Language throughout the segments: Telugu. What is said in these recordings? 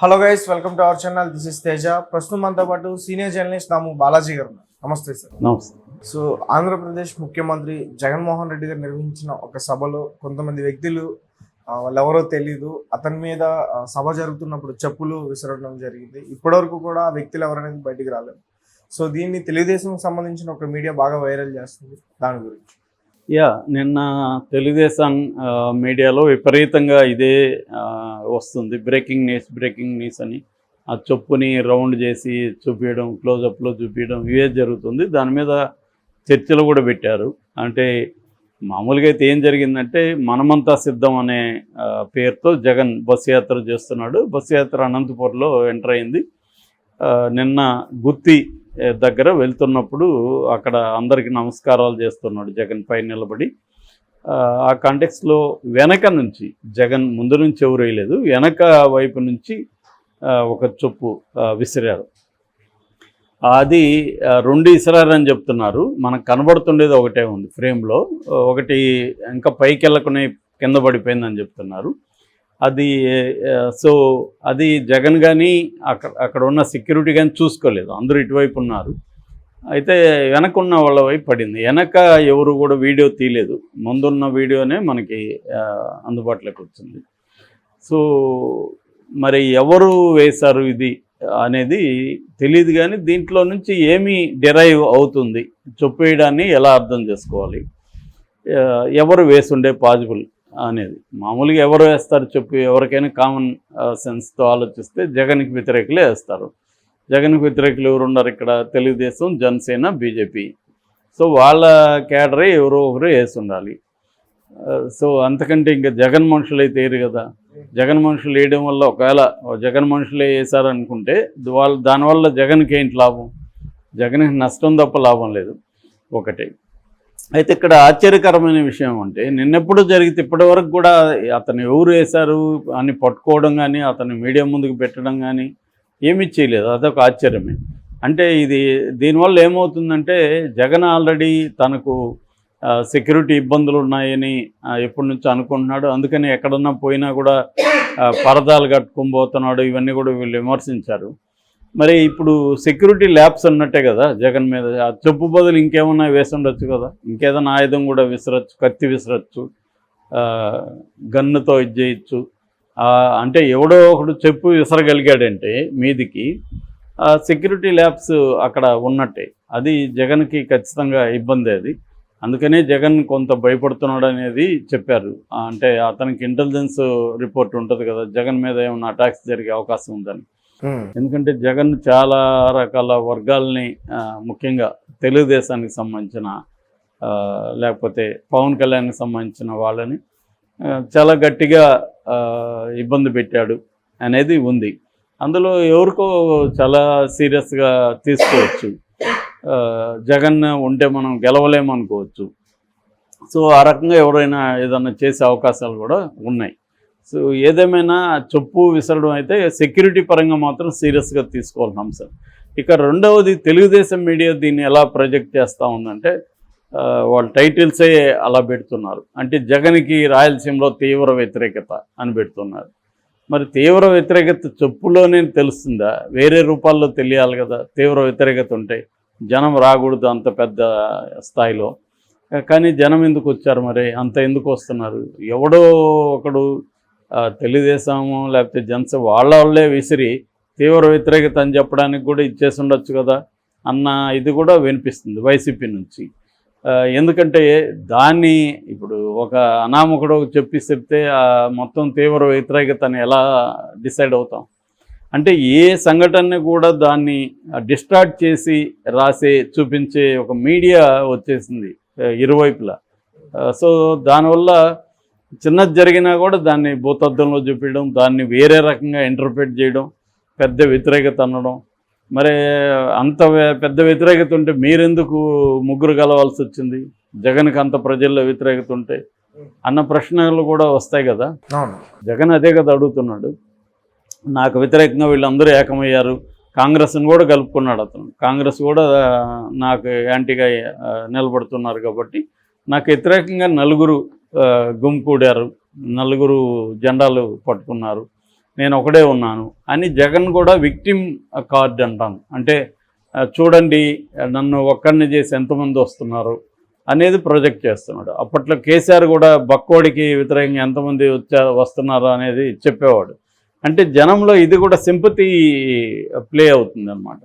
Hello guys welcome to our channel. This is Teja. ప్రస్తుతం మనతో పాటు సీనియర్ జర్నలిస్ట్ నాము బాలాజీ గారు. నమస్తే సార్. నమస్తే. సో ఆంధ్రప్రదేశ్ ముఖ్యమంత్రి జగన్మోహన్ రెడ్డి గారు నిర్వహించిన ఒక సభలో కొంతమంది వ్యక్తులు వాళ్ళెవరో తెలీదు. అతని మీద సభ జరుగుతున్నప్పుడు చెప్పులు విసరడం జరిగింది. ఇప్పటివరకు కూడా ఆ వ్యక్తులు ఎవరనేది బయటికి రాలేదు. సో దీన్ని తెలుగుదేశంకి సంబంధించిన ఒక మీడియా బాగా వైరల్ చేస్తుంది. దాని గురించి. యా నిన్న తెలుగుదేశం మీడియాలో విపరీతంగా ఇదే వస్తుంది. బ్రేకింగ్ న్యూస్ బ్రేకింగ్ న్యూస్ అని. ఆ చొప్పుని రౌండ్ చేసి చూపించడం క్లోజప్లో చూపించడం ఇవే జరుగుతుంది. దాని మీద చర్చలు కూడా పెట్టారు. అంటే మామూలుగా అయితే ఏం జరిగిందంటే మనమంతా సిద్ధం అనే పేరుతో జగన్ బస్ యాత్ర చేస్తున్నాడు. బస్ యాత్ర అనంతపురంలో ఎంటర్ అయింది. నిన్న గుత్తి దగ్గర వెళ్తున్నప్పుడు అక్కడ అందరికి నమస్కారాలు చేస్తున్నాడు జగన్ పై నిలబడి. ఆ, కాంటెక్స్లో వెనక నుంచి జగన్ ముందు నుంచి ఎవరు వేయలేదు వెనక వైపు నుంచి ఒక చొప్పు విసిరారు. అది రెండు ఇసరారని చెప్తున్నారు. మనకు కనబడుతుండేది ఒకటే ఉంది ఫ్రేమ్లో. ఒకటి ఇంకా పైకి వెళ్ళకునే కింద పడిపోయిందని చెప్తున్నారు. అది సో అది జగన్ కానీ అక్కడ అక్కడ ఉన్న సెక్యూరిటీ కానీ చూసుకోలేదు. అందరూ ఇటువైపు ఉన్నారు. అయితే వెనక ఉన్న వాళ్ళ వైపు పడింది. వెనక ఎవరు కూడా వీడియో తీయలేదు. ముందున్న వీడియోనే మనకి అందుబాటులోకి వచ్చింది. సో మరి ఎవరు వేశారు ఇది అనేది తెలియదు కానీ దీంట్లో నుంచి ఏమి డెరైవ్ అవుతుంది. చొప్పేయడాన్ని ఎలా అర్థం చేసుకోవాలి? ఎవరు వేసుండే పాజిబుల్ అనేది. మామూలుగా ఎవరు వేస్తారు చెప్పు ఎవరికైనా కామన్ సెన్స్తో ఆలోచిస్తే జగన్కి వ్యతిరేకులే వేస్తారు. జగన్కి వ్యతిరేకులు ఎవరు ఉన్నారు ఇక్కడ? తెలుగుదేశం జనసేన బీజేపీ. సో వాళ్ళ క్యాడరే ఎవరో ఒకరు వేసి ఉండాలి సో అంతకంటే ఇంకా జగన్ మనుషులు అయితే వేయరు కదా. జగన్ మనుషులు వేయడం వల్ల ఒకవేళ జగన్ మనుషులే వేసారనుకుంటే వాళ్ళు దానివల్ల జగన్కి ఏంటి లాభం? జగన్కి నష్టం తప్ప లాభం లేదు. ఒకటే. అయితే ఇక్కడ ఆశ్చర్యకరమైన విషయం అంటే నిన్నెప్పుడు జరిగితే ఇప్పటి వరకు కూడా అతను ఎవరు వేశారు అని పట్టుకోవడం కానీ అతను మీడియా ముందుకు పెట్టడం కానీ ఏమీ చేయలేదు. అదొక ఆశ్చర్యమే. అంటే ఇది దీనివల్ల ఏమవుతుందంటే జగన్ ఆల్రెడీ తనకు సెక్యూరిటీ ఇబ్బందులు ఉన్నాయని ఎప్పటి నుంచో అనుకుంటున్నాడు. అందుకని ఎక్కడన్నా పోయినా కూడా పరదాలు కట్టుకుని పోతున్నాడు. ఇవన్నీ కూడా వీళ్ళు విమర్శించారు. మరి ఇప్పుడు సెక్యూరిటీ ల్యాబ్స్ అన్నట్టే కదా జగన్ మీద. ఆ చెప్పు బదులు ఇంకేమన్నా వేసి ఉండొచ్చు కదా. ఇంకేదైనా ఆయుధం కూడా విసరచ్చు కత్తి విసరచ్చు గన్నుతో ఇది చేయొచ్చు. అంటే ఎవడో ఒకడు చెప్పు విసరగలిగాడంటే మీదికి ఆ సెక్యూరిటీ ల్యాబ్స్ అక్కడ ఉన్నట్టే. అది జగన్కి ఖచ్చితంగా ఇబ్బంది అది. అందుకనే జగన్ కొంత భయపడుతున్నాడు అనేది చెప్పారు. అంటే అతనికి ఇంటెలిజెన్స్ రిపోర్ట్ ఉంటుంది కదా జగన్ మీద ఏమైనా అటాక్స్ జరిగే అవకాశం ఉందని. Hmm. ఎందుకంటే జగన్ చాలా రకాల వర్గాల్ని ముఖ్యంగా తెలుగుదేశానికి సంబంధించిన లేకపోతే పవన్ కళ్యాణ్కి సంబంధించిన వాళ్ళని చాలా గట్టిగా ఇబ్బంది పెట్టాడు అనేది ఉంది. అందులో ఎవరికో చాలా సీరియస్గా తీసుకోవచ్చు. జగన్ ఉంటే మనం గెలవలేమనుకోవచ్చు. సో ఆ రకంగా ఎవరైనా ఏదైనా చేసే అవకాశాలు కూడా ఉన్నాయి. సో ఏదేమైనా చెప్పు విసరడం అయితే సెక్యూరిటీ పరంగా మాత్రం సీరియస్గా తీసుకోవాల్సిన అంశం ఇక రెండవది తెలుగుదేశం మీడియా దీన్ని ఎలా ప్రొజెక్ట్ చేస్తూ ఉందంటే వాళ్ళ టైటిల్సే అలా పెడుతున్నారు. అంటే జగన్కి రాయలసీమలో తీవ్ర వ్యతిరేకత అని పెడుతున్నారు. మరి తీవ్ర వ్యతిరేకత చెప్పులోనే తెలుస్తుందా? వేరే రూపాల్లో తెలియాలి కదా తీవ్ర వ్యతిరేకత ఉంటే. జనం రాకూడదు అంత పెద్ద స్థాయిలో. కానీ జనం ఎందుకు వచ్చారు మరి? అంత ఎందుకు వస్తున్నారు? ఎవడో ఒకడు తెలుగుదేశము లేకపోతే జనసేన వాళ్ళ వాళ్ళే విసిరి తీవ్ర వ్యతిరేకత అని చెప్పడానికి కూడా ఇచ్చేసి ఉండొచ్చు కదా అన్న ఇది కూడా వినిపిస్తుంది వైసీపీ నుంచి. ఎందుకంటే దాన్ని ఇప్పుడు ఒక అనామకుడు చెప్పి చెప్తే మొత్తం తీవ్ర వ్యతిరేకతని ఎలా డిసైడ్ అవుతాం? అంటే ఏ సంఘటనని కూడా దాన్ని డిస్టార్ట్ చేసి రాసే చూపించే ఒక మీడియా వచ్చేసింది ఇరువైపులా. సో దానివల్ల చిన్నది జరిగినా కూడా దాన్ని భూతద్దంలో చూపించడం దాన్ని వేరే రకంగా ఇంటర్ప్రిట్ చేయడం పెద్ద వ్యతిరేకత అనడం. మరి అంత పెద్ద వ్యతిరేకత ఉంటే మీరెందుకు ముగ్గురు కలవాల్సి వచ్చింది? జగన్కి అంత ప్రజల్లో వ్యతిరేకత ఉంటే అన్న ప్రశ్నలు కూడా వస్తాయి కదా? జగన్ అదే కదా అడుగుతున్నాడు. నాకు వ్యతిరేకంగా వీళ్ళందరూ ఏకమయ్యారు. కాంగ్రెస్ని కూడా కలుపుకున్నాడు అతను. కాంగ్రెస్ కూడా నాకు యాంటీగా నిలబడుతున్నారు కాబట్టి నాకు వ్యతిరేకంగా నలుగురు ఆ, నలుగురు జెండాలు పట్టుకున్నారు. నేను ఒకడే ఉన్నాను. అని జగన్ కూడా విక్టిమ్ కార్డ్ అంటాను. అంటే చూడండి నన్ను ఒక్కడిని చేసి ఎంతమంది వస్తున్నారు అనేది ప్రొజెక్ట్ చేస్తున్నాడు. అప్పట్లో కేసీఆర్ కూడా బక్కోడికి వ్యతిరేకంగా ఎంతమంది వచ్చా వస్తున్నారు అనేది చెప్పేవాడు. అంటే జనంలో ఇది కూడా సింపతి ప్లే అవుతుంది అనమాట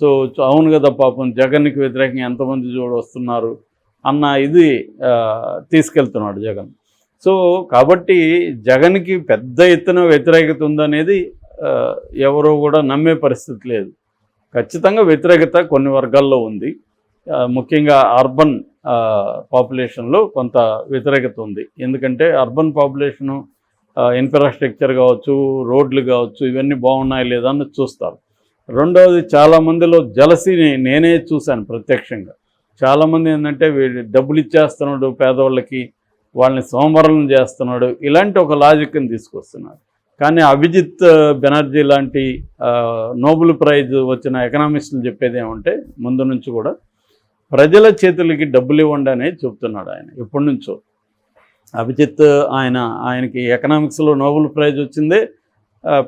సో అవును కదా పాపం జగన్కి వ్యతిరేకంగా ఎంతమంది చూడ వస్తున్నారు. అన్న ఇది తీసుకెళ్తున్నాడు జగన్. సో కాబట్టి జగన్కి పెద్ద ఎత్తున వ్యతిరేకత ఉందనేది ఎవరో కూడా నమ్మే పరిస్థితి లేదు. ఖచ్చితంగా వ్యతిరేకత కొన్ని వర్గాల్లో ఉంది. ముఖ్యంగా అర్బన్ పాపులేషన్లో కొంత వ్యతిరేకత ఉంది. ఎందుకంటే అర్బన్ పాపులేషను ఇన్ఫ్రాస్ట్రక్చర్ కావచ్చు రోడ్లు కావచ్చు ఇవన్నీ బాగున్నాయి లేదా అని చూస్తారు. రెండవది చాలా మందిలో జలసిని నేనే చూశాను ప్రత్యక్షంగా. చాలామంది ఏంటంటే వీడు డబ్బులు ఇచ్చేస్తున్నాడు పేదవాళ్ళకి వాళ్ళని సోమరణం చేస్తున్నాడు. ఇలాంటి ఒక లాజిక్ని తీసుకొస్తున్నారు. కానీ అభిజిత్ బెనర్జీ లాంటి నోబెల్ ప్రైజ్ వచ్చిన ఎకనామిస్టులు చెప్పేది ఏమంటే ముందు నుంచి కూడా ప్రజల చేతులకి డబ్బులు ఇవ్వండి అనేది చెప్తున్నాడు ఆయన ఎప్పటి నుంచో. అభిజిత్ ఆయన ఆయనకి ఎకనామిక్స్లో నోబెల్ ప్రైజ్ వచ్చిందే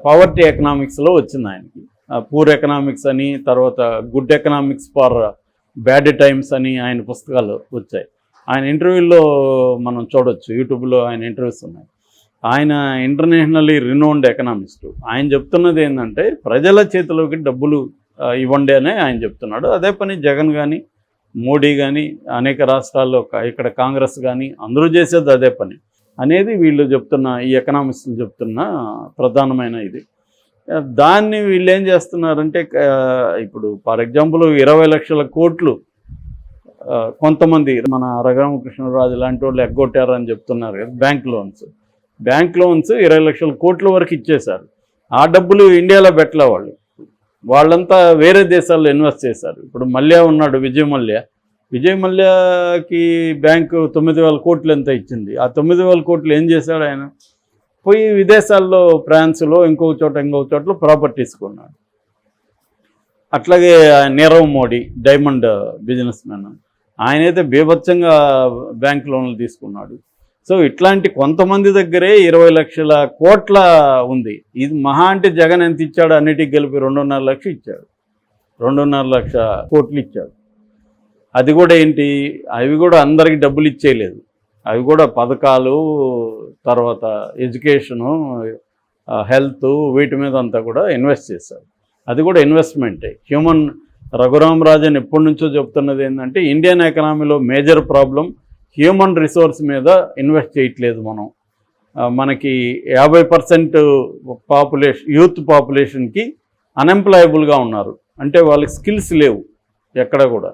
పవర్టీ ఎకనామిక్స్లో వచ్చింది ఆయనకి. పూర్ ఎకనామిక్స్ అని తర్వాత good economics for bad times అని ఆయన పుస్తకాలు వచ్చాయి. ఆయన ఇంటర్వ్యూలో మనం చూడొచ్చు యూట్యూబ్లో ఆయన ఇంటర్వ్యూస్ ఉన్నాయి. ఆయన ఇంటర్నేషనల్లీ రినౌండ్ ఎకనామిస్టు ఆయన చెప్తున్నది ఏంటంటే ప్రజల చేతిలోకి డబ్బులు ఇవ్వండి అనే ఆయన చెప్తున్నాడు. అదే పని జగన్ కానీ మోడీ కానీ అనేక రాష్ట్రాల్లో ఇక్కడ కాంగ్రెస్ కానీ అందరూ చేసేది అదే పని. అనేది వీళ్ళు చెప్తున్న ఈ ఎకనామిస్టులు చెప్తున్న ప్రధానమైన ఇది. దాన్ని వీళ్ళు ఏం చేస్తున్నారంటే ఇప్పుడు ఫర్ ఎగ్జాంపుల్ ఇరవై లక్షల కోట్లు కొంతమంది మన రఘురామకృష్ణరాజు లాంటి వాళ్ళు ఎగ్గొట్టారని చెప్తున్నారు కదా బ్యాంక్ లోన్స్. బ్యాంక్ లోన్స్ ఇరవై లక్షల కోట్ల వరకు ఇచ్చేశారు. ఆ డబ్బులు ఇండియాలో పెట్టలే వాళ్ళు. వాళ్ళంతా వేరే దేశాల్లో ఇన్వెస్ట్ చేశారు. ఇప్పుడు మల్య ఉన్నాడు విజయ్ మల్య. విజయ్ మల్యకి బ్యాంకు తొమ్మిది వేల కోట్లు ఎంత ఇచ్చింది? ఆ తొమ్మిది వేల కోట్లు ఏం చేశాడు ఆయన? పోయి విదేశాల్లో ఫ్రాన్స్లో ఇంకో చోట ఇంకో చోట్ల ప్రాపర్టీస్ కొన్నాడు. అట్లాగే Nirav Modi diamond business man. ఆయనైతే బీభత్సంగా బ్యాంక్ లోన్లు తీసుకున్నాడు. సో ఇట్లాంటి కొంతమంది దగ్గరే ఇరవై లక్షల కోట్ల ఉంది. ఇది మహా అంటే జగన్ ఎంత ఇచ్చాడు? అన్నిటికి కలిపి రెండున్నర లక్ష ఇచ్చాడు. రెండున్నర లక్ష కోట్లు ఇచ్చాడు. అది కూడా ఏంటి? అవి కూడా అందరికి డబ్బులు ఇచ్చేయలేదు. అవి కూడా పథకాలు తర్వాత ఎడ్యుకేషను హెల్త్ వీటి మీద అంతా కూడా ఇన్వెస్ట్ చేశారు. అది కూడా ఇన్వెస్ట్మెంటే. హ్యూమన్ రఘురామరాజన్ ఎప్పటి నుంచో చెప్తున్నది ఏంటంటే ఇండియన్ ఎకనామీలో మేజర్ ప్రాబ్లం హ్యూమన్ రిసోర్స్ మీద ఇన్వెస్ట్ చేయట్లేదు మనం. మనకి యాభై పర్సెంట్ పాపులేషన్ యూత్ పాపులేషన్కి అన్ఎంప్లాయబుల్గా ఉన్నారు. అంటే వాళ్ళకి స్కిల్స్ లేవు ఎక్కడ కూడా.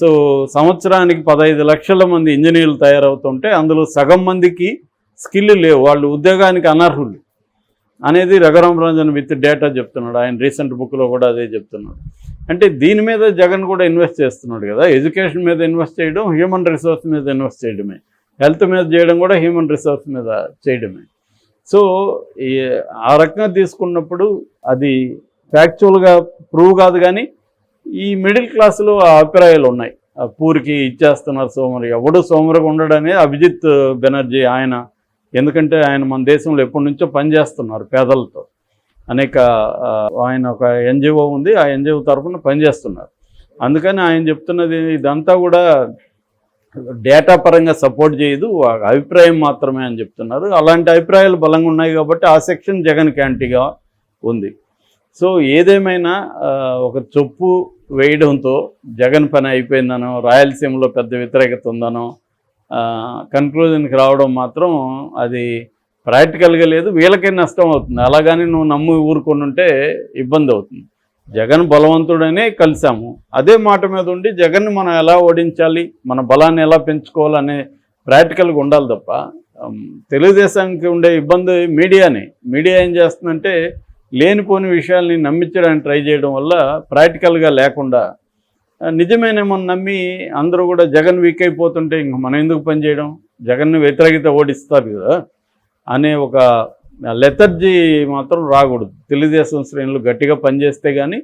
సో సంవత్సరానికి పదహైదు లక్షల మంది ఇంజనీర్లు తయారవుతుంటే అందులో సగం మందికి స్కిల్ లేవు. వాళ్ళు ఉద్యోగానికి అనర్హులు. అనేది రఘురామరాజన్ విత్ డేటా చెప్తున్నాడు. ఆయన రీసెంట్ బుక్లో కూడా అదే చెప్తున్నాడు. అంటే దీని మీద జగన్ కూడా ఇన్వెస్ట్ చేస్తున్నాడు కదా. ఎడ్యుకేషన్ మీద ఇన్వెస్ట్ చేయడం హ్యూమన్ రిసోర్స్ మీద ఇన్వెస్ట్ చేయడమే. హెల్త్ మీద చేయడం కూడా హ్యూమన్ రిసోర్స్ మీద చేయడమే. సో ఈ ఆ రకంగా తీసుకున్నప్పుడు అది ఫ్యాక్చువల్గా ప్రూవ్ కాదు కానీ ఈ మిడిల్ క్లాస్లో అభిప్రాయాలు ఉన్నాయి. ఆ పూరికి ఇచ్చేస్తున్నారు సోమరి ఎవడు సోమరిగా ఉండడనే అభిజిత్ బెనర్జీ ఆయన. ఎందుకంటే ఆయన మన దేశంలో ఎప్పటి నుంచో పనిచేస్తున్నారు పేదలతో. అనేక ఆయన ఒక ఎన్జిఓ ఉంది ఆ ఎన్జిఓ తరఫున పనిచేస్తున్నారు. అందుకని ఆయన చెప్తున్నది ఇదంతా కూడా డేటా పరంగా సపోర్ట్ చేయదు అభిప్రాయం మాత్రమే అని చెప్తున్నారు. అలాంటి అభిప్రాయాలు బలంగా ఉన్నాయి కాబట్టి ఆ సెక్షన్ జగన్ క్యాంటీగా ఉంది. సో ఏదేమైనా ఒక చొప్పు వేయడంతో జగన్ పని అయిపోయిందనో రాయలసీమలో పెద్ద వ్యతిరేకత ఉందనో కన్క్లూజన్కి రావడం మాత్రం అది ప్రాక్టికల్గా లేదు. వీళ్ళకే నష్టం అవుతుంది. అలాగని నువ్వు నమ్ము ఊరుకొని ఉంటే ఇబ్బంది అవుతుంది. జగన్ బలవంతుడనే కలిసాము. అదే మాట మీద ఉండి జగన్ని మనం ఎలా ఓడించాలి మన బలాన్ని ఎలా పెంచుకోవాలనే ప్రాక్టికల్గా ఉండాలి తప్ప తెలుగుదేశానికి ఉండే ఇబ్బంది మీడియానే. మీడియా ఏం చేస్తుందంటే లేనిపోని విషయాల్ని నమ్మించడానికి ట్రై చేయడం వల్ల ప్రాక్టికల్గా లేకుండా నిజమేనేమో నమ్మి అందరూ కూడా జగన్ వీక్ అయిపోతుంటే ఇంక మనం ఎందుకు పనిచేయడం జగన్ను వ్యతిరేకత ఓడిస్తారు కదా అనే ఒక లెథర్జీ మాత్రం రాకూడదు. తెలుగుదేశం శ్రేణులు గట్టిగా పనిచేస్తే కానీ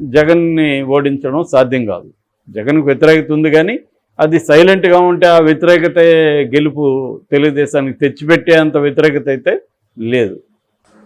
జగన్ని ఓడించడం సాధ్యం కాదు. జగన్కు వ్యతిరేకత ఉంది కానీ అది సైలెంట్గా ఉంటే ఆ వ్యతిరేకత గెలుపు తెలుగుదేశానికి తెచ్చిపెట్టేంత వ్యతిరేకత అయితే లేదు.